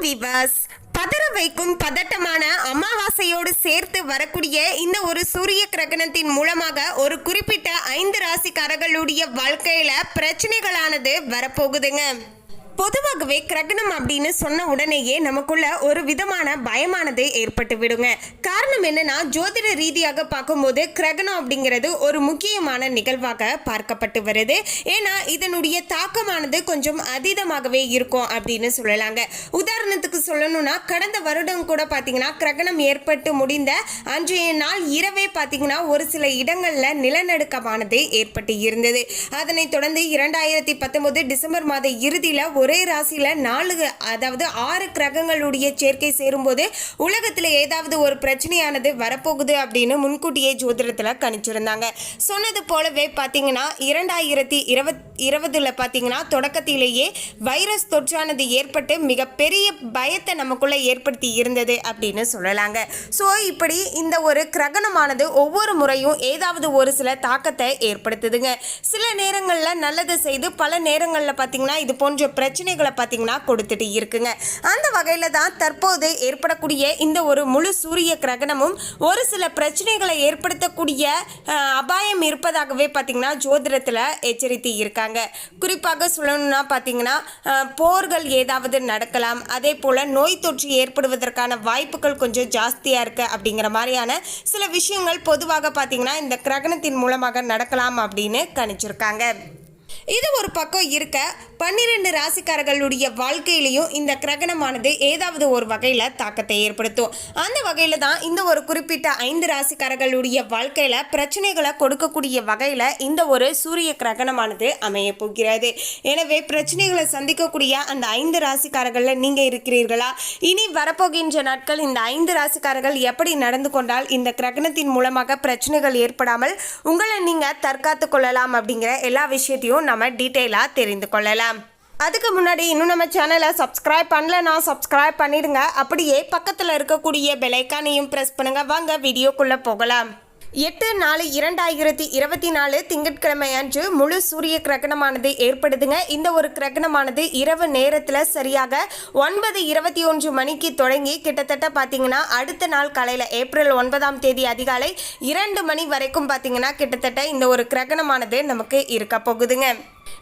விவாஸ். பதற வைக்கும் பதட்டமான அமாவாசையோடு சேர்த்து வரக்கூடிய இந்த ஒரு சூரிய கிரகணத்தின் மூலமாக ஒரு குறிப்பிட்ட ஐந்து ராசிக்காரர்களுடைய வாழ்க்கையில பிரச்சனைகளானது வரப்போகுதுங்க. பொதுவாகவே கிரகணம் அப்படின்னு சொன்ன உடனேயே நமக்குள்ள ஒரு விதமான பயமானது ஏற்பட்டு விடுங்க. காரணம் என்னன்னா ஜோதிட ரீதியாக பார்க்கும்போது கிரகணம் அப்படிங்கிறது ஒரு முக்கியமான நிகழ்வாக பார்க்கப்பட்டு வருது. ஏன்னா இதனுடைய தாக்கமானது கொஞ்சம் அதீதமாகவே இருக்கும் அப்படின்னு சொல்லலாங்க. உதாரணத்துக்கு சொல்லணும்னா கடந்த வருடம் கூட பார்த்தீங்கன்னா கிரகணம் ஏற்பட்டு முடிந்த அன்றைய நாள் இரவே பார்த்தீங்கன்னா ஒரு சில இடங்களில் நிலநடுக்கமானது ஏற்பட்டு இருந்தது. அதனைத் தொடர்ந்து இரண்டாயிரத்தி பத்தொன்பது டிசம்பர் மாத இறுதியில் ஒரே ராசியில் நாலு அதாவது ஆறு கிரகங்களுடைய சேர்க்கை சேரும்போது உலகத்தில் ஏதாவது ஒரு பிரச்சனையானது வரப்போகுது அப்படின்னு முன்கூட்டியே ஜோதிடத்தில் கணிச்சிருந்தாங்க. சொன்னது போலவே பார்த்தீங்கன்னா இரண்டாயிரத்தி இருபத் இருபதில் பார்த்தீங்கன்னா தொடக்கத்திலேயே வைரஸ் தொற்றானது ஏற்பட்டு மிகப்பெரிய பயத்தை நமக்குள்ளே ஏற்படுத்தி இருந்தது அப்படின்னு சொல்லலாங்க. ஸோ இப்படி இந்த ஒரு கிரகணமானது ஒவ்வொரு முறையும் ஏதாவது ஒரு சில தாக்கத்தை ஏற்படுத்துதுங்க. சில நேரங்களில் நல்லது செய்து பல நேரங்களில் பார்த்தீங்கன்னா இது போன்ற பிரச்சனைகளை பார்த்தீங்கன்னா கொடுத்துட்டு இருக்குங்க. அந்த வகையில் தான் தற்போது ஏற்படக்கூடிய இந்த ஒரு முழு சூரிய கிரகணமும் ஒரு சில பிரச்சனைகளை ஏற்படுத்தக்கூடிய அபாயம் இருப்பதாகவே பார்த்தீங்கன்னா ஜோதிடத்தில் எச்சரித்து இருக்காங்க. குறிப்பாக சொல்லணும்னா பார்த்தீங்கன்னா போர்கள் ஏதாவது நடக்கலாம். அதே போல் நோய் தொற்று ஏற்படுவதற்கான வாய்ப்புகள் கொஞ்சம் ஜாஸ்தியாக இருக்குது அப்படிங்கிற மாதிரியான சில விஷயங்கள் பொதுவாக பார்த்தீங்கன்னா இந்த கிரகணத்தின் மூலமாக நடக்கலாம் அப்படின்னு கணிச்சிருக்காங்க. இது ஒரு பக்கம் இருக்க பன்னிரெண்டு ராசிக்காரர்களுடைய வாழ்க்கையிலையும் இந்த கிரகணமானது ஏதாவது ஒரு வகையில் தாக்கத்தை ஏற்படுத்தும். அந்த வகையில் தான் இந்த ஒரு குறிப்பிட்ட ஐந்து ராசிக்காரர்களுடைய வாழ்க்கையில் பிரச்சனைகளை கொடுக்கக்கூடிய வகையில் இந்த ஒரு சூரிய கிரகணமானது அமைய போகிறது. எனவே பிரச்சனைகளை சந்திக்கக்கூடிய அந்த ஐந்து ராசிக்காரர்களில் நீங்கள் இருக்கிறீர்களா? இனி வரப்போகின்ற நாட்கள் இந்த ஐந்து ராசிக்காரர்கள் எப்படி நடந்து கொண்டால் இந்த கிரகணத்தின் மூலமாக பிரச்சனைகள் ஏற்படாமல் உங்களை நீங்கள் தற்காத்து கொள்ளலாம் அப்படிங்கிற எல்லா விஷயத்தையும் நம்ம டீட்டெயிலாக தெரிந்து கொள்ளலாம். அதுக்கு முன்னாடி இன்னும் நம்ம சேனலை சப்ஸ்கிரைப் பண்ணலனா சப்ஸ்கிரைப் பண்ணிடுங்க. அப்படியே பக்கத்தில் இருக்கக்கூடிய பெலைக்கானையும் ப்ரெஸ் பண்ணுங்கள் வாங்க வீடியோக்குள்ளே போகலாம். எட்டு நாலு இரண்டாயிரத்தி இருபத்தி நாலு திங்கட்கிழமை அன்று முழு சூரிய கிரகணமானது ஏற்படுதுங்க. இந்த ஒரு கிரகணமானது இரவு நேரத்தில் சரியாக ஒன்பது இருபத்தி ஒன்று மணிக்கு தொடங்கி கிட்டத்தட்ட பார்த்தீங்கன்னா அடுத்த நாள் காலையில் ஏப்ரல் ஒன்பதாம் தேதி அதிகாலை இரண்டு மணி வரைக்கும் பார்த்தீங்கன்னா கிட்டத்தட்ட இந்த ஒரு கிரகணமானது நமக்கு இருக்க போகுதுங்க.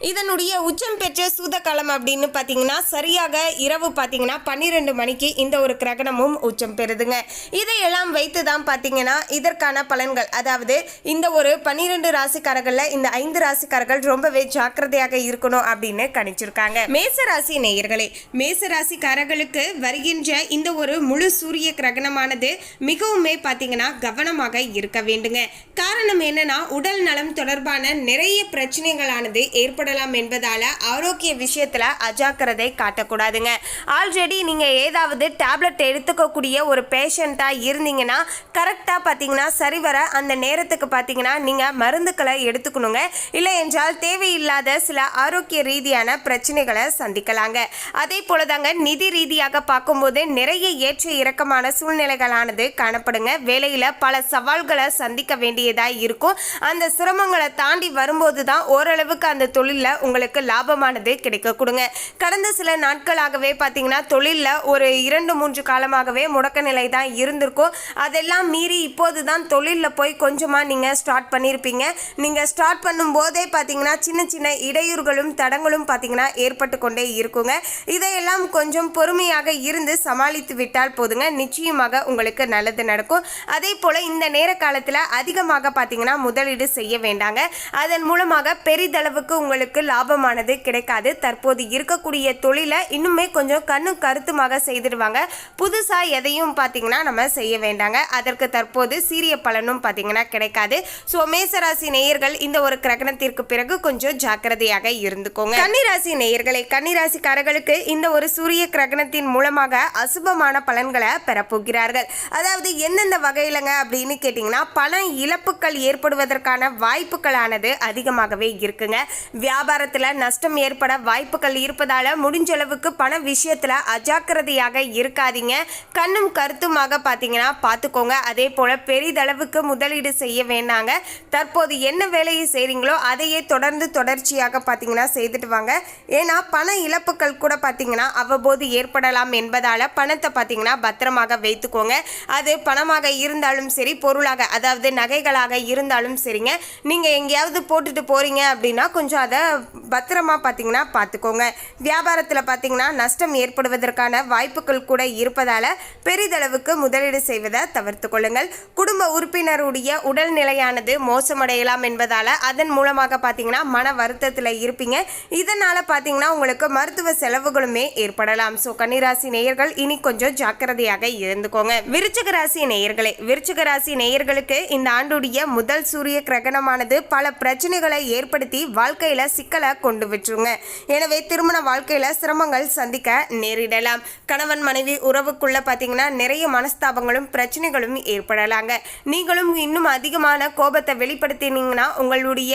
இதனுடைய உச்சம் பெற்ற சூதகாலம் அப்படின்னு பார்த்தீங்கன்னா சரியாக இரவு பார்த்தீங்கன்னா பன்னிரெண்டு மணிக்கு இந்த ஒரு கிரகணமும் உச்சம் பெறுதுங்க. இதையெல்லாம் வைத்து தான் பார்த்தீங்கன்னா இதற்கான பலன்கள். அதாவது இந்த ஒரு பன்னிரெண்டு ராசிக்காரர்களில் இந்த ஐந்து ராசிக்காரர்கள் ரொம்பவே ஜாக்கிரதையாக இருக்கணும் அப்படின்னு கணிச்சிருக்காங்க. மேச ராசி நேயர்களே மேச ராசிக்காரர்களுக்கு வருகின்ற இந்த ஒரு முழு சூரிய கிரகணமானது மிகவுமே பார்த்தீங்கன்னா கவனமாக இருக்க வேண்டுங்க. காரணம் என்னன்னா உடல் நலம் தொடர்பான நிறைய பிரச்சனைகளானது ஏற்படலாம் என்பதால ஆரோக்கிய விஷயத்துல அஜாக்கிரதை காட்டக்கூடாதுங்க. ஆல்ரெடி நீங்க ஏதாவது டேப்லெட் எடுத்துக்கக்கூடிய ஒரு பேஷண்ட்டாக இருந்தீங்கன்னா கரெக்டாக பார்த்தீங்கன்னா சரிவர அந்த நேரத்துக்கு பார்த்தீங்கன்னா நீங்க மருந்துக்களை எடுத்துக்கணுங்க. இல்லை என்றால் தேவையில்லாத சில ஆரோக்கிய ரீதியான பிரச்சனைகளை சந்திக்கலாங்க. அதே போலதாங்க நிதி ரீதியாக பார்க்கும்போது நிறைய ஏற்ற இறக்கமான சூழ்நிலைகளானது காணப்படுங்க. வேலையில் பல சவால்களை சந்திக்க வேண்டியதாக இருக்கும். அந்த சிரமங்களை தாண்டி வரும்போது தான் ஓரளவுக்கு அந்த தொழிலில் உங்களுக்கு லாபமானது கிடைக்க கொடுங்க. கடந்த சில நாட்களாகவே பார்த்தீங்கன்னா தொழிலில் ஒரு இரண்டு மூன்று காலமாகவே முடக்க நிலை தான் இருந்திருக்கும். அதெல்லாம் மீறி இப்போது தான் தொழிலில் போய் கொஞ்சமாக நீங்கள் ஸ்டார்ட் பண்ணியிருப்பீங்க நீங்கள் ஸ்டார்ட் பண்ணும்போதே பார்த்தீங்கன்னா சின்ன சின்ன இடையூறுகளும் தடங்களும் பார்த்தீங்கன்னா ஏற்பட்டு கொண்டே இருக்குங்க. இதையெல்லாம் கொஞ்சம் பொறுமையாக இருந்து சமாளித்து விட்டால் போதுங்க. நிச்சயமாக உங்களுக்கு நல்லது நடக்கும். அதே போல் இந்த நேர காலத்தில் அதிகமாக பார்த்தீங்கன்னா முதலீடு செய்ய வேண்டாங்க. அதன் மூலமாக பெரிதளவுக்கு உங்களுக்கு லாபமானது கிடைக்காது. தற்போது இருக்கக்கூடிய தொழிலை இன்னுமே கொஞ்சம் கண்ணும் கருத்துமாக செய்திருவாங்க. புதுசாக எதையும் பார்த்தீங்கன்னா நம்ம செய்ய வேண்டாங்க. அதற்கு தற்போது சீரிய பலனும் பார்த்தீங்கன்னா கிடைக்காது. ஸோ மேசராசி நேயர்கள் இந்த ஒரு கிரகணத்திற்கு பிறகு கொஞ்சம் ஜாக்கிரதையாக இருந்துக்கோங்க. கன்னிராசி நேயர்களை கன்னிராசிக்காரர்களுக்கு இந்த ஒரு சூரிய கிரகணத்தின் மூலமாக அசுபமான பலன்களை பெறப்போகிறார்கள் அதாவது எந்தெந்த வகையிலங்க அப்படின்னு கேட்டிங்கன்னா பல இழப்புகள் ஏற்படுவதற்கான வாய்ப்புகளானது அதிகமாகவே இருக்குங்க. வியாபாரத்தில் நஷ்டம் ஏற்பட வாய்ப்புகள் இருப்பதால் முடிஞ்சளவுக்கு பண விஷயத்தில் அஜாக்கிரதையாக இருக்காதீங்க. கண்ணும் கருத்துமாக பார்த்தீங்கன்னா பார்த்துக்கோங்க அதே போல் பெரிதளவுக்கு முதலீடு செய்ய வேண்டாங்க. தற்போது என்ன வேலையை செய்கிறீங்களோ அதையே தொடர்ந்து தொடர்ச்சியாக பார்த்தீங்கன்னா செய்துட்டு வாங்க. ஏன்னா பண இழப்புகள் கூட பார்த்தீங்கன்னா அவ்வப்போது ஏற்படலாம் என்பதால் பணத்தை பார்த்தீங்கன்னா பத்திரமாக வைத்துக்கோங்க. அது பணமாக இருந்தாலும் சரி பொருளாக அதாவது நகைகளாக இருந்தாலும் சரிங்க. நீங்கள் எங்கேயாவது போட்டுட்டு போகிறீங்க அப்படின்னா கொஞ்சம் அதை பத்திரமா பார்த்தீங்கன்னா பார்த்துக்கோங்க. வியாபாரத்தில் பார்த்தீங்கன்னா நஷ்டம் ஏற்படுவதற்கான வாய்ப்புகள் கூட இருப்பதால் பெரிதளவுக்கு முதலீடு செய்வதை தவிர்த்து கொள்ளுங்கள். குடும்ப உறுப்பினருடைய உடல்நிலையானது மோசமடையலாம் என்பதால் அதன் மூலமாக பார்த்தீங்கன்னா மன வருத்தத்தில் இருப்பீங்க. இதனால் பார்த்தீங்கன்னா உங்களுக்கு மருத்துவ செலவுகளுமே ஏற்படலாம். ஸோ கன்னிராசி நேயர்கள் இனி கொஞ்சம் ஜாக்கிரதையாக இருந்துக்கோங்க. விருச்சிக ராசி நேயர்களே விருச்சிக ராசி நேயர்களுக்கு இந்த ஆண்டுடைய முதல் சூரிய கிரகணமானது பல பிரச்சனைகளை ஏற்படுத்தி வாழ்க்கையில் சிக்கலை கொண்டு விட்டுருங்க. எனவே திருமண வாழ்க்கையில் சிரமங்கள் சந்திக்க நேரிடலாம். கணவன் மனைவி உறவுக்குள்ளே பார்த்தீங்கன்னா நிறைய மனஸ்தாபங்களும் பிரச்சனைகளும் ஏற்படலாங்க. நீங்களும் இன்னும் அதிகமான கோபத்தை வெளிப்படுத்தினீங்கன்னா உங்களுடைய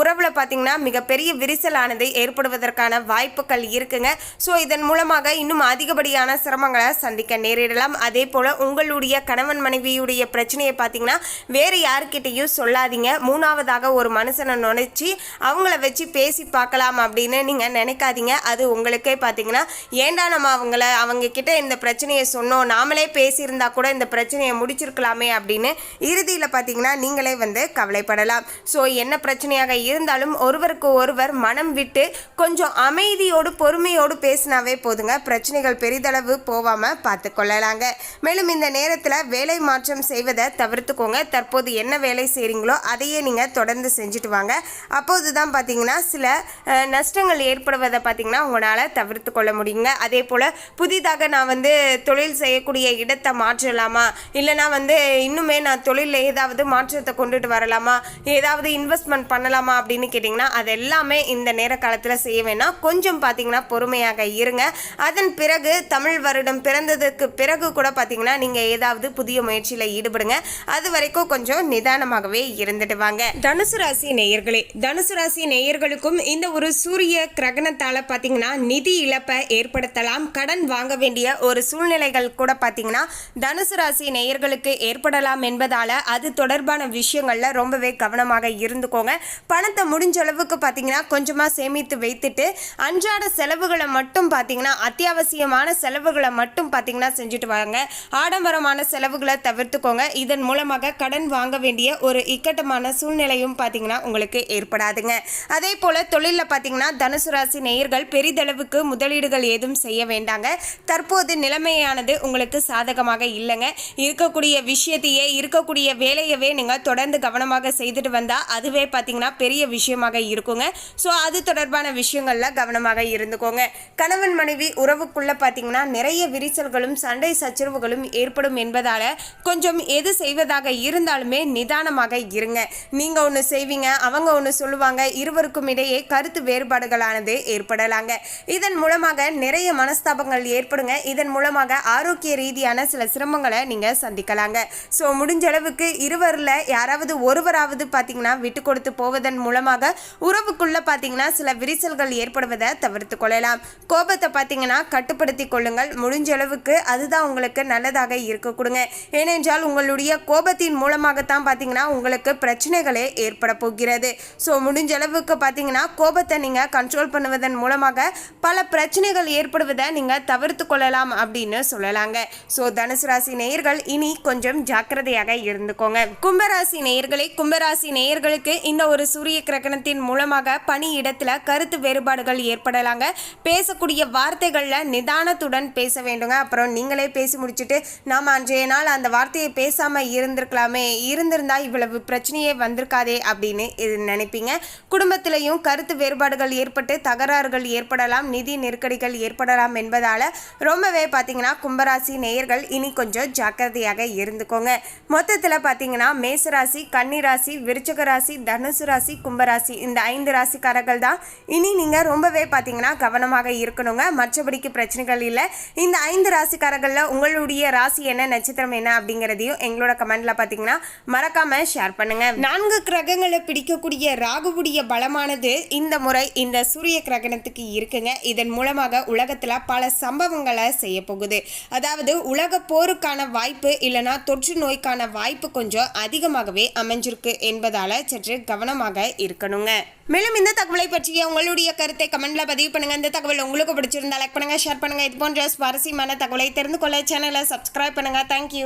உறவில் பார்த்தீங்கன்னா மிகப்பெரிய விரிசலானது ஏற்படுவதற்கான வாய்ப்புகள் இருக்குங்க. ஸோ இதன் மூலமாக இன்னும் அதிகப்படியான சிரமங்களை சந்திக்க நேரிடலாம். அதே போல் உங்களுடைய கணவன் மனைவியுடைய பிரச்சனையை பார்த்தீங்கன்னா வேறு யாருக்கிட்டேயும் சொல்லாதீங்க. மூணாவதாக ஒரு மனுஷனை நுழைச்சி அவங்கள வச்சு பேசி பார்க்கலாம் அப்படின்னு நீங்கள் நினைக்காதீங்க. அது உங்களுக்கே பார்த்தீங்கன்னா ஏண்டா நம்ம அவங்கள அவங்க கிட்ட இந்த பிரச்சனையை சொன்னோம் நாமளே பேசியிருந்தா கூட இந்த பிரச்சனையை முடிச்சிருக்கலாமே அப்படின்னு இறுதியில் பார்த்தீங்கன்னா நீங்களே வந்து கவலைப்படலாம். ஸோ என்ன பிரச்சனையாக இருந்தாலும் ஒருவருக்கு ஒருவர் மனம் விட்டு கொஞ்சம் அமைதியோடு பொறுமையோடு பேசினாவே போதுங்க. பிரச்சனைகள் பெரிதளவு போகாமல் பார்த்து கொள்ளலாங்க மேலும் இந்த நேரத்தில் வேலை மாற்றம் செய்வதை தவிர்த்துக்கோங்க. தற்போது என்ன வேலை செய்கிறீங்களோ அதையே நீங்கள் தொடர்ந்து செஞ்சுட்டு வாங்க. அப்போது தான் பார்த்தீங்கன்னா சில நஷ்டங்கள் ஏற்படுவதை பார்த்தீங்கன்னா உங்களால் தவிர்த்து கொள்ள முடியுங்க. அதே போல் புதிதாக நான் வந்து தொழில் செய்யக்கூடிய இடத்தை மாற்றலாமா? இல்லைனா வந்து இன்னுமே நான் தொழிலில் ஏதாவது மாற்றத்தை கொண்டுட்டு வரலாமா? ஏதாவது இன்வெஸ்ட்மெண்ட் பண்ணலாமா அப்படின்னு கேட்டிங்கன்னா அது எல்லாமே இந்த நேர காலத்தில் செய்ய வேணாம். கொஞ்சம் பார்த்தீங்கன்னா பொறுமையாக இருங்க. அதன் பிறகு தமிழ் வருடம் பிறந்ததுக்கு பிறகு கூட பார்த்தீங்கன்னா நீங்கள் ஏதாவது புதிய முயற்சியில் ஈடுபடுங்க. அது வரைக்கும் கொஞ்சம் நிதானமாகவே இருந்துட்டு வாங்க. தனுசு ராசி நேயர்களே தனுசு ராசி நேர்களுக்கும் இந்த ஒரு சூரிய கிரகணத்தால் பார்த்தீங்கன்னா நிதி இழப்பை ஏற்படுத்தலாம். கடன் வாங்க வேண்டிய ஒரு சூழ்நிலைகள் கூட பார்த்தீங்கன்னா தனுசு ராசி நேயர்களுக்கு ஏற்படலாம் என்பதால் அது தொடர்பான விஷயங்களில் ரொம்பவே கவனமாக இருந்துக்கோங்க. பணத்தை முடிஞ்ச அளவுக்கு பார்த்தீங்கன்னா கொஞ்சமாக சேமித்து வைத்துட்டு அன்றாட செலவுகளை மட்டும் பார்த்தீங்கன்னா அத்தியாவசியமான செலவுகளை மட்டும் பார்த்தீங்கன்னா செஞ்சுட்டு வாங்க. ஆடம்பரமான செலவுகளை தவிர்த்துக்கோங்க. இதன் மூலமாக கடன் வாங்க வேண்டிய ஒரு இக்கட்டமான சூழ்நிலையும் பார்த்தீங்கன்னா உங்களுக்கு ஏற்படாதுங்க. அதே போல தொழிலில் பார்த்தீங்கன்னா தனுசு ராசி நேயர்கள் பெரிதளவுக்கு முதலீடுகள் ஏதும் செய்ய வேண்டாங்க. தற்போது நிலைமையானது உங்களுக்கு சாதகமாக இல்லைங்க. இருக்கக்கூடிய விஷயத்தையே இருக்கக்கூடிய வேலையவே நீங்கள் தொடர்ந்து கவனமாக செய்துட்டு வந்தால் அதுவே பார்த்தீங்கன்னா பெரிய விஷயமாக இருக்குங்க. ஸோ அது தொடர்பான விஷயங்களில் கவனமாக இருந்துக்கோங்க. கணவன் மனைவி உறவுக்குள்ள பார்த்தீங்கன்னா நிறைய விரிசல்களும் சண்டை சச்சரவுகளும் ஏற்படும் என்பதால் கொஞ்சம் எது செய்வதாக இருந்தாலுமே நிதானமாக இருங்க. நீங்கள் ஒன்று செய்வீங்க அவங்க ஒன்று சொல்லுவாங்க இருவருக்கும் இடையே கருத்து வேறுபாடுகளானது ஏற்படலாங்க. இதன் மூலமாக நிறைய மனஸ்தாபங்கள் ஏற்படுங்க. இதன் மூலமாக ஆரோக்கிய ரீதியான சில சிரமங்களை நீங்கள் சந்திக்கலாங்க. ஸோ முடிஞ்ச அளவுக்கு இருவரில் யாராவது ஒருவராவது பார்த்தீங்கன்னா விட்டு கொடுத்து போவதன் மூலமாக உறவுக்குள்ள பார்த்தீங்கன்னா சில விரிசல்கள் ஏற்படுவதை தவிர்த்து கொள்ளலாம். கோபத்தை பார்த்தீங்கன்னா கட்டுப்படுத்தி கொள்ளுங்கள். முடிஞ்ச அளவுக்கு அதுதான் உங்களுக்கு நல்லதாக இருக்க கொடுங்க. ஏனென்றால் உங்களுடைய கோபத்தின் மூலமாகத்தான் பார்த்தீங்கன்னா உங்களுக்கு பிரச்சனைகளே ஏற்பட போகிறது. ஸோ முடிஞ்ச அளவுக்கு பார்த்தீங்கன்னா கோபத்தை நீங்கள் கண்ட்ரோல் பண்ணுவதன் மூலமாக பல பிரச்சனைகள் ஏற்படுவதை நீங்கள் தவிர்த்து கொள்ளலாம் அப்படின்னு சொல்லலாங்க. ஸோ தனுசு ராசி நேயர்கள் இனி கொஞ்சம் ஜாக்கிரதையாக இருந்துக்கோங்க. கும்பராசி நேயர்களே கும்பராசி நேயர்களுக்கு இந்த ஒரு சூரிய கிரகணத்தின் மூலமாக பணி இடத்துல கருத்து வேறுபாடுகள் ஏற்படலாங்க. பேசக்கூடிய வார்த்தைகளில் நிதானத்துடன் பேச வேண்டுங்க. அப்புறம் நீங்களே பேசி முடிச்சுட்டு நாம் அன்றைய நாள் அந்த வார்த்தையை பேசாமல் இருந்திருக்கலாமே இருந்திருந்தா இவ்வளவு பிரச்சனையே வந்திருக்காதே அப்படின்னு இது நினைப்பீங்க. குடும்பத்திலையும் கருத்து வேறுபாடுகள் ஏற்பட்டு தகராறுகள் ஏற்படலாம் நிதி நெருக்கடிகள் ஏற்படலாம் என்பதால் ரொம்பவே பார்த்தீங்கன்னா கும்பராசி நேயர்கள் இனி கொஞ்சம் ஜாக்கிரதையாக இருந்துக்கோங்க. மொத்தத்தில் பார்த்தீங்கன்னா மேசராசி கன்னிராசி விருச்சக ராசி தனுசு ராசி கும்பராசி இந்த ஐந்து ராசிக்காரர்கள் தான் இனி நீங்கள் ரொம்பவே பார்த்தீங்கன்னா கவனமாக இருக்கணுங்க. மற்றபடிக்கு பிரச்சனைகள் இல்லை. இந்த ஐந்து ராசிக்காரர்களில் உங்களுடைய ராசி என்ன நட்சத்திரம் என்ன அப்படிங்கிறதையும் எங்களோட கமெண்ட்ல பார்த்தீங்கன்னா மறக்காம ஷேர் பண்ணுங்க. நான்கு கிரகங்களை பிடிக்கக்கூடிய ராகுவுடைய பலம் பலமானது இந்த முறை இந்த சூரிய கிரகணத்துக்கு இருக்குங்க. இதன் மூலமாக உலகத்தில் பல சம்பவங்களை செய்ய போகுது. அதாவது உலக போருக்கான வாய்ப்பு இல்லைனா தொற்று நோய்க்கான வாய்ப்பு கொஞ்சம் அதிகமாகவே அமைஞ்சிருக்கு என்பதால சற்று கவனமாக இருக்கணுங்க. மேலும் இந்த தகவலை பற்றிய உங்களுடைய கருத்தை கமெண்ட்ல பதிவு பண்ணுங்க. இந்த தகவல் உங்களுக்கு பிடிச்சிருந்தா லைக் பண்ணுங்க ஷேர் பண்ணுங்க. இது போன்ற சுவாரஸ்யமான தகவலை தெரிந்து கொள்ள சேனலை சப்ஸ்கிரைப் பண்ணுங்க. தேங்க்யூ